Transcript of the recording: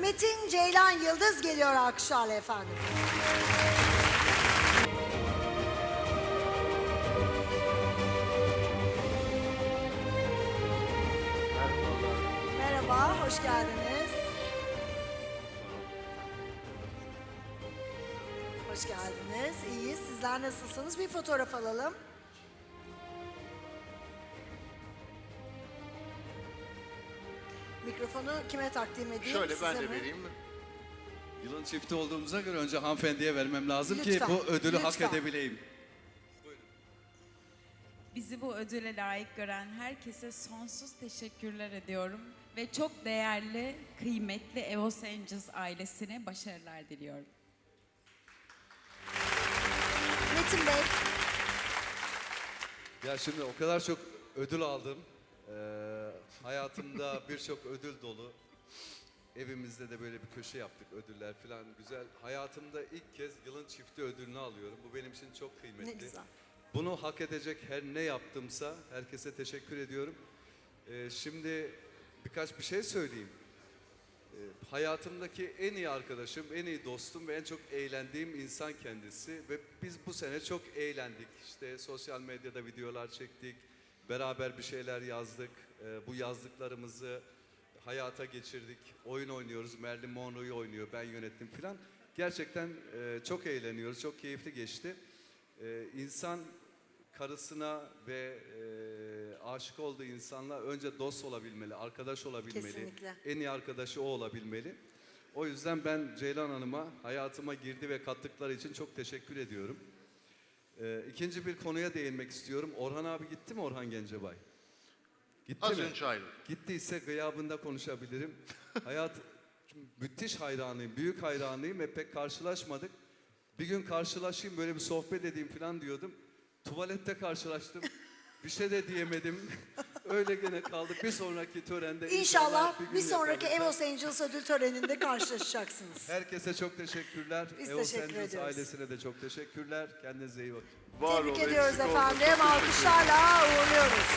Metin Ceylan Yıldız geliyor alkışlarla efendim. Merhaba, hoş geldiniz. Hoş geldiniz. İyiyiz. Sizler nasılsınız? Bir fotoğraf alalım. Mikrofonu kime takdim edeyim? Şöyle ben de mi? vereyim mi? Yılın çifti olduğumuza göre önce hanımefendiye vermem lazım Lütfen, ki bu ödülü hak lütfen. edebileyim. Bizi bu ödüle layık gören herkese sonsuz teşekkürler ediyorum. Ve çok değerli, kıymetli Evos Angels ailesine başarılar diliyorum. Metin Bey, Ya şimdi o kadar çok ödül aldım. Ee, hayatımda birçok ödül dolu. Evimizde de böyle bir köşe yaptık ödüller falan güzel. Hayatımda ilk kez yılın çifti ödülünü alıyorum. Bu benim için çok ne kıymetli. güzel. Bunu hak edecek her ne yaptımsa herkese teşekkür ediyorum. Ee, şimdi birkaç bir şey söyleyeyim. Ee, hayatımdaki en iyi arkadaşım, en iyi dostum ve en çok eğlendiğim insan kendisi. Ve biz bu sene çok eğlendik. İşte sosyal medyada videolar çektik, beraber bir şeyler yazdık. Ee, bu yazdıklarımızı hayata geçirdik. Oyun oynuyoruz, Merlin Monroe'yu oynuyor, ben yönettim filan. Gerçekten e, çok eğleniyoruz, çok keyifli geçti. Ee, insan karısına ve e, aşık olduğu insanla önce dost olabilmeli, arkadaş olabilmeli. Kesinlikle. En iyi arkadaşı o olabilmeli. O yüzden ben Ceylan Hanım'a hayatıma girdi ve kattıkları için çok teşekkür ediyorum. Ee, ikinci bir konuya değinmek istiyorum. Orhan abi gitti mi Orhan Gencebay? Gitti Az mi? önce ayrıldık. Gittiyse gıyabında konuşabilirim. Hayat müthiş hayranıyım, büyük hayranıyım ve pek karşılaşmadık. Bir gün karşılaşayım böyle bir sohbet edeyim falan diyordum. Tuvalette karşılaştım. Bir şey de diyemedim. Öyle gene kaldık. Bir sonraki törende İnşallah gün bir sonraki. Evos Angels ödül töreninde karşılaşacaksınız. Herkese çok teşekkürler. Biz Eos teşekkür Angels ediyoruz. ailesine de çok teşekkürler. Kendinize iyi bakın. Var Tebrik ol, ediyoruz efendim. Alkışlarla uğurluyoruz.